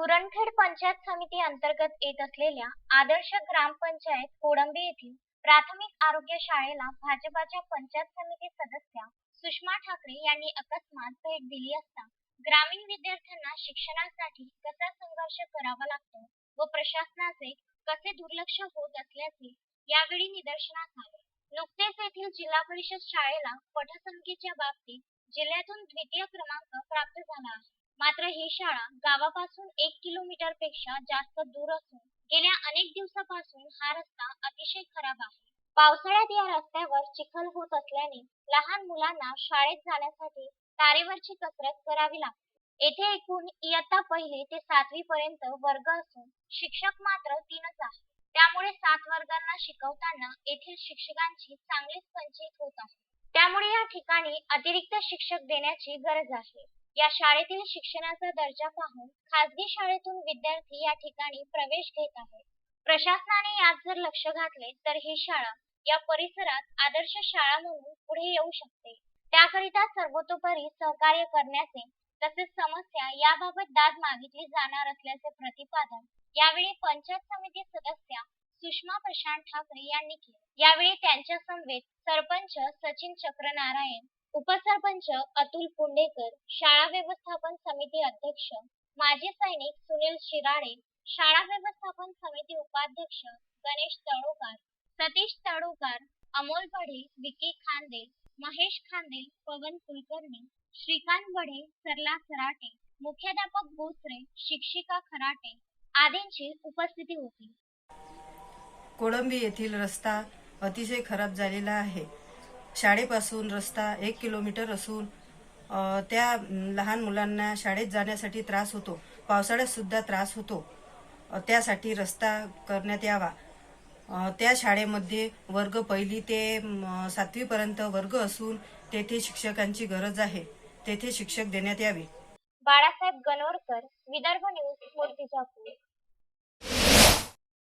पुरणखेड पंचायत समिती अंतर्गत येत असलेल्या आदर्श ग्रामपंचायत कोडंबी येथील प्राथमिक आरोग्य शाळेला भाजपाच्या पंचायत समिती सदस्या सुषमा ठाकरे यांनी अकस्मात भेट दिली असता ग्रामीण विद्यार्थ्यांना शिक्षणासाठी कसा संघर्ष करावा लागतो व प्रशासनाचे कसे दुर्लक्ष होत असल्याचे यावेळी निदर्शनास आले. नुकतेच येथील जिल्हा परिषद शाळेला पटसंख्येच्या बाबतीत जिल्ह्यातून द्वितीय क्रमांक प्राप्त झाला आहे. मात्र ही शाळा गावापासून एक किलोमीटरपेक्षा जास्त दूर असून गेल्या अनेक दिवसापासून हा रस्ता अतिशय खराब आहे. पावसाळ्यात या रस्त्यावर चिखल होत असल्याने लहान मुलांना शाळेत जाण्यासाठी तारेवरची कसरत करावी लागते. येथे एकूण इयत्ता पहिली ते सातवी पर्यंत वर्ग असून शिक्षक मात्र तीनच आहे त्यामुळे सात वर्गांना शिकवताना येथील शिक्षकांची चांगलीच पंचायत होत आहे. त्यामुळे या ठिकाणी अतिरिक्त शिक्षक देण्याची गरज आहे. या शाळेतील शिक्षणाचा दर्जा पाहून खासगी शाळेतून विद्यार्थी या ठिकाणी प्रवेश घेत आहेत. प्रशासनाने यात जर लक्ष घातले तर ही शाळा या परिसरात आदर्श शाळा म्हणून पुढे येऊ शकते. त्याकरिता सर्वतोपरी सहकार्य करण्याचे तसेच समस्या याबाबत दाद मागितली जाणार असल्याचे प्रतिपादन यावेळी पंचायत समिती सदस्या सुषमा प्रशांत ठाकरे यांनी केले. यावेळी त्यांच्या समवेत सरपंच सचिन चक्रनारायण उपसरपंच अतुल पुंडेकर शाळा व्यवस्थापन समिती अध्यक्ष माजी सैनिक सुनील शिराडे शाळा व्यवस्थापन समिती उपाध्यक्ष गणेश तळोकार सतीश तळोकार अमोल बढे विकी खांदे महेश खांदे पवन कुलकर्णी श्रीकांत बढे सरला सराटे मुख्याध्यापक भोसरे शिक्षिका खराटे आदींची उपस्थिती होती. कोळंबी येथील रस्ता अतिशय खराब झालेला आहे. शाळेपासून रस्ता एक किलोमीटर असून त्या लहान मुलांना शाळेत जाण्यासाठी त्रास होतो. पावसाळ्यात सुद्धा त्रास होतो. त्यासाठी रस्ता करण्यात यावा. त्या शाळेमध्ये वर्ग पहिली ते सातवीपर्यंत वर्ग असून तेथे शिक्षकांची गरज आहे. तेथे शिक्षक देण्यात यावे. बाळासाहेब गणोरकर विदर्भ न्यूज मूर्तिजापूर.